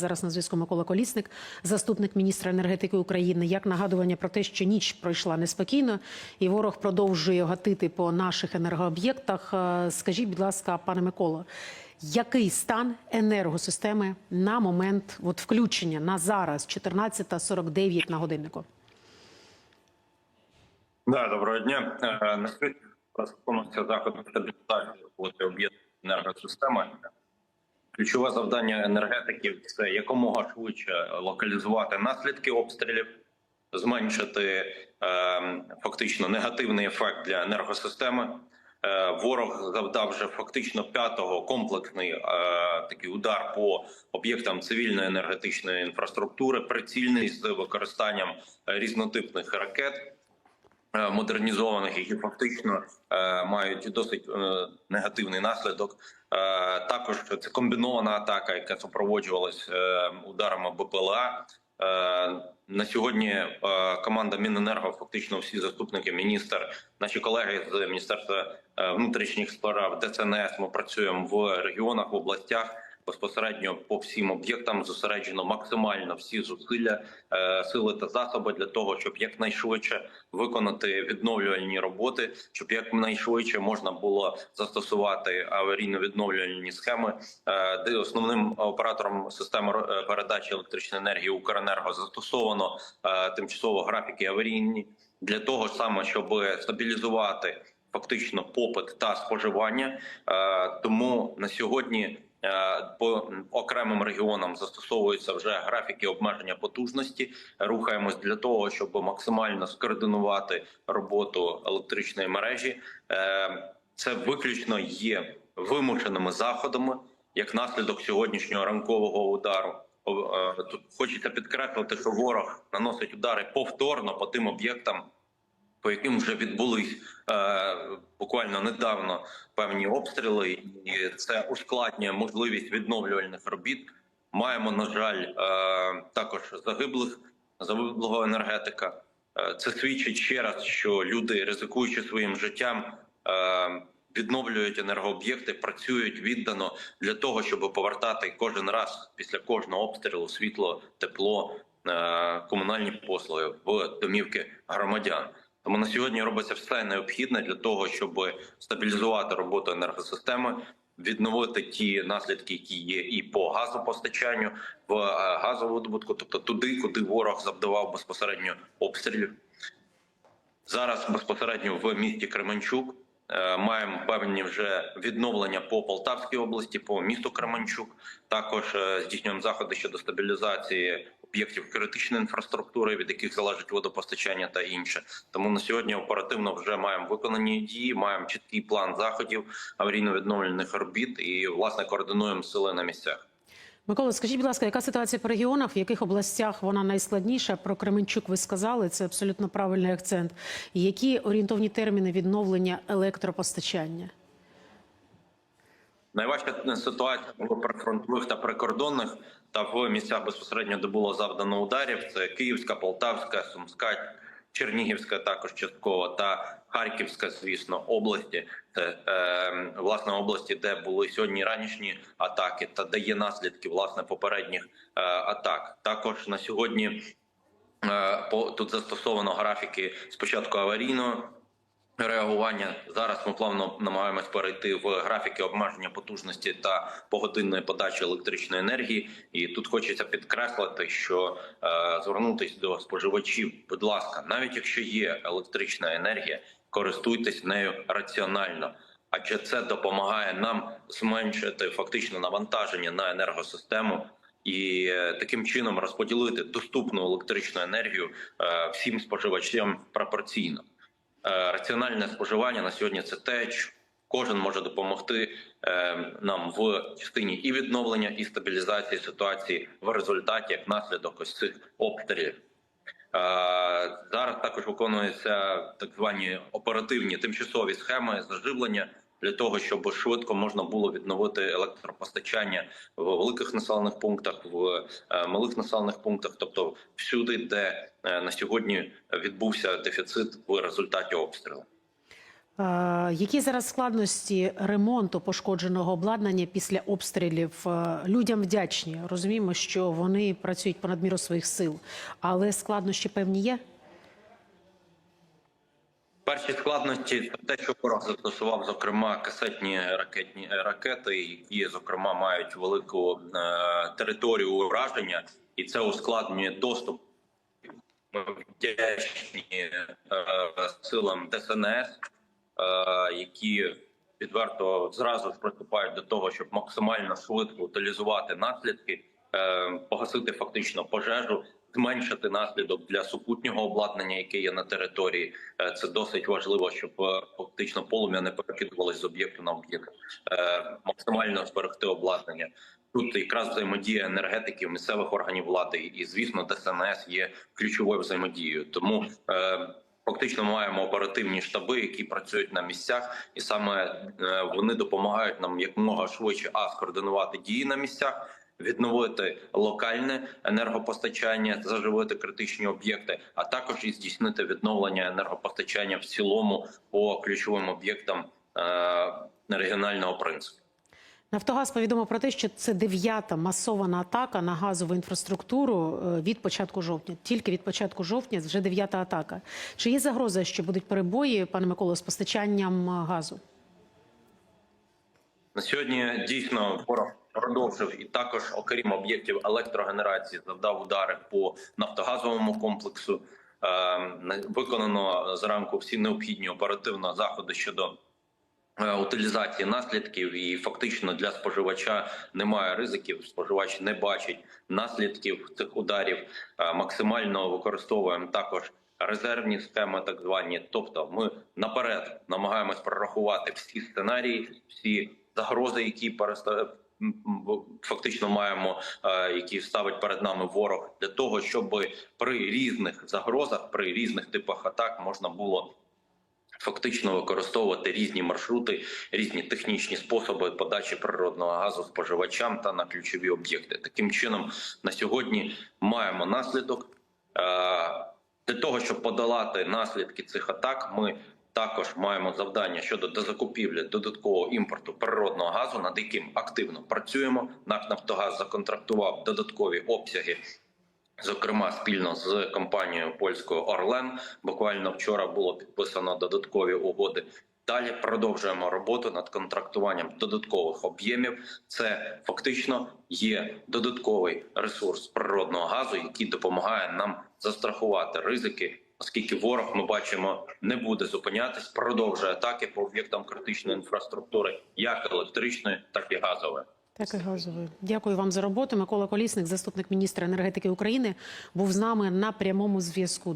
Зараз на зв'язку Микола Колісник, заступник міністра енергетики України. Як нагадування про те, що ніч пройшла неспокійно, і ворог продовжує гатити по наших енергооб'єктах. Е, Скажіть, будь ласка, пане Миколо, який стан енергосистеми на момент от, включення на зараз, 14.49 на годиннику? Да, доброго дня. На сьогодні виконується заходи стабілізації об'єктів енергосистеми. Ключове завдання енергетиків це якомога швидше локалізувати наслідки обстрілів, зменшити е, фактично негативний ефект для енергосистеми. Е, ворог завдав вже фактично п'ятого комплексний е, такий удар по об'єктам цивільної енергетичної інфраструктури, прицільний з використанням е, різнотипних ракет модернізованих, які фактично е, мають досить е, негативний наслідок. Е, Також це комбінована атака, яка супроводжувалась е, ударами БПЛА. Е, На сьогодні е, команда Міненерго, фактично всі заступники, міністр, наші колеги з міністерства е, внутрішніх справ, ДСНС. Ми працюємо в регіонах, в областях. Безпосередньо по всім об'єктам зосереджено максимально всі зусилля, е, сили та засоби для того, щоб якнайшвидше виконати відновлювальні роботи, щоб якнайшвидше можна було застосувати аварійно-відновлювальні схеми, е, де основним оператором системи е, передачі електричної енергії Укренерго застосовано тимчасово графіки аварійні для того саме, щоб стабілізувати фактично попит та споживання. Тому на сьогодні. Е, По окремим регіонам застосовуються вже графіки обмеження потужності. Рухаємось для того, щоб максимально скоординувати роботу електричної мережі. Е, Це виключно є вимушеними заходами як наслідок сьогоднішнього ранкового удару. Е, Тут хочеться підкреслити, що ворог наносить удари повторно по тим об'єктам, по яким вже відбулись е, буквально недавно певні обстріли, і це ускладнює можливість відновлювальних робіт. Маємо, на жаль, е, також загиблих загиблого енергетика. Е, це свідчить ще раз, що люди, ризикуючи своїм життям, е, відновлюють енергооб'єкти, працюють віддано для того, щоб повертати кожен раз після кожного обстрілу світло, тепло, е, комунальні послуги в домівки громадян. Тому на сьогодні робиться все необхідне для того, щоб стабілізувати роботу енергосистеми, відновити ті наслідки, які є, і по газопостачанню в е, газовидобутку, тобто туди, куди ворог завдавав безпосередньо обстрілів. Зараз безпосередньо в місті Кременчук маємо певні вже відновлення по Полтавській області, по місту Кременчук. Також е, здійснюємо заходи щодо стабілізації об'єктів критичної інфраструктури, від яких залежить водопостачання та інше. Тому на сьогодні оперативно вже маємо виконані дії, маємо чіткий план заходів аварійно-відновлених робіт і власне координуємо сили на місцях. Микола, скажіть, будь ласка, яка ситуація по регіонах, в яких областях вона найскладніша? Про Кременчук ви сказали, це абсолютно правильний акцент. Які орієнтовні терміни відновлення електропостачання? Найважча ситуація в прифронтових та прикордонних та в місцях безпосередньо, де було завдано ударів. Це Київська, Полтавська, Сумська, Чернігівська, також частково та Харківська, звісно, області. Це е, власне області, де були сьогодні ранішні атаки, та де є наслідки власне попередніх е, атак. Також на сьогодні е, по тут застосовано графіки спочатку аварійного реагування. Зараз ми плавно намагаємось перейти в графіки обмеження потужності та погодинної подачі електричної енергії. І тут хочеться підкреслити, що е, звернутись до споживачів, будь ласка, навіть якщо є електрична енергія, користуйтесь нею раціонально. Адже це допомагає нам зменшити фактично навантаження на енергосистему і е, таким чином розподілити доступну електричну енергію е, всім споживачам пропорційно. Е, раціональне споживання на сьогодні це те, що кожен може допомогти е, нам в частині і відновлення, і стабілізації ситуації в результаті як наслідок ось цих обстрілів. Е, Зараз також виконуються так звані оперативні тимчасові схеми заживлення для того, щоб швидко можна було відновити електропостачання в великих населених пунктах, в е, малих населених пунктах, тобто всюди, де е, на сьогодні відбувся дефіцит в результаті обстрілу. Які зараз складності ремонту пошкодженого обладнання після обстрілів? Е, Людям вдячні. Розуміємо, що вони працюють понад міру своїх сил, але складнощі певні є. Перші складності це те, що ворог застосував, зокрема, касетні ракетні е, ракети, які зокрема мають велику е, територію ураження, і це ускладнює доступ. Ми вдячні е, силам ДСНС, е, які відверто зразу ж приступають до того, щоб максимально швидко утилізувати наслідки, е, погасити фактично пожежу, зменшити наслідок для супутнього обладнання, яке є на території. Е, Це досить важливо, щоб е, фактично полум'я не перекидувалось з об'єкту на об'єкт, Е, максимально зберегти обладнання. Тут якраз взаємодія енергетиків, місцевих органів влади і, звісно, ДСНС є ключовою взаємодією. Тому фактично маємо оперативні штаби, які працюють на місцях, і саме вони допомагають нам якомога швидше а скоординувати дії на місцях. Відновити локальне енергопостачання, заживити критичні об'єкти, а також і здійснити відновлення енергопостачання в цілому по ключовим об'єктам е, регіонального принципу. Нафтогаз повідомив про те, що це дев'ята масована атака на газову інфраструктуру е, від початку жовтня. Тільки від початку жовтня вже дев'ята атака. Чи є загроза, що будуть перебої, пане Миколо, з постачанням е, газу? На сьогодні дійсно ворог продовжив і також, окрім об'єктів електрогенерації, завдав удари по нафтогазовому комплексу. Е, на- Виконано зранку всі необхідні оперативно заходи щодо е, утилізації наслідків, і фактично для споживача немає ризиків. Споживач не бачить наслідків цих ударів. Е, Максимально використовуємо також резервні схеми, так звані. Тобто, ми наперед намагаємось прорахувати всі сценарії, всі загрози, які фактично маємо, е, які ставить перед нами ворог, для того, щоб при різних загрозах, при різних типах атак можна було фактично використовувати різні маршрути, різні технічні способи подачі природного газу споживачам та на ключові об'єкти. Таким чином, на сьогодні маємо наслідок. Е, Для того щоб подолати наслідки цих атак, ми також маємо завдання щодо дозакупівлі додаткового імпорту природного газу, над яким активно працюємо. НАК Нафтогаз законтрактував додаткові обсяги Зокрема, спільно з компанією польською Орлен, буквально вчора було підписано додаткові угоди. Далі продовжуємо роботу над контрактуванням додаткових об'ємів. Це фактично є додатковий ресурс природного газу, який допомагає нам застрахувати ризики, оскільки ворог ми бачимо не буде зупинятись, продовжує атаки по об'єктам критичної інфраструктури, як електричної, так і газової. Так і газової. Дякую вам за роботу. Микола Колісник, заступник міністра енергетики України, був з нами на прямому зв'язку.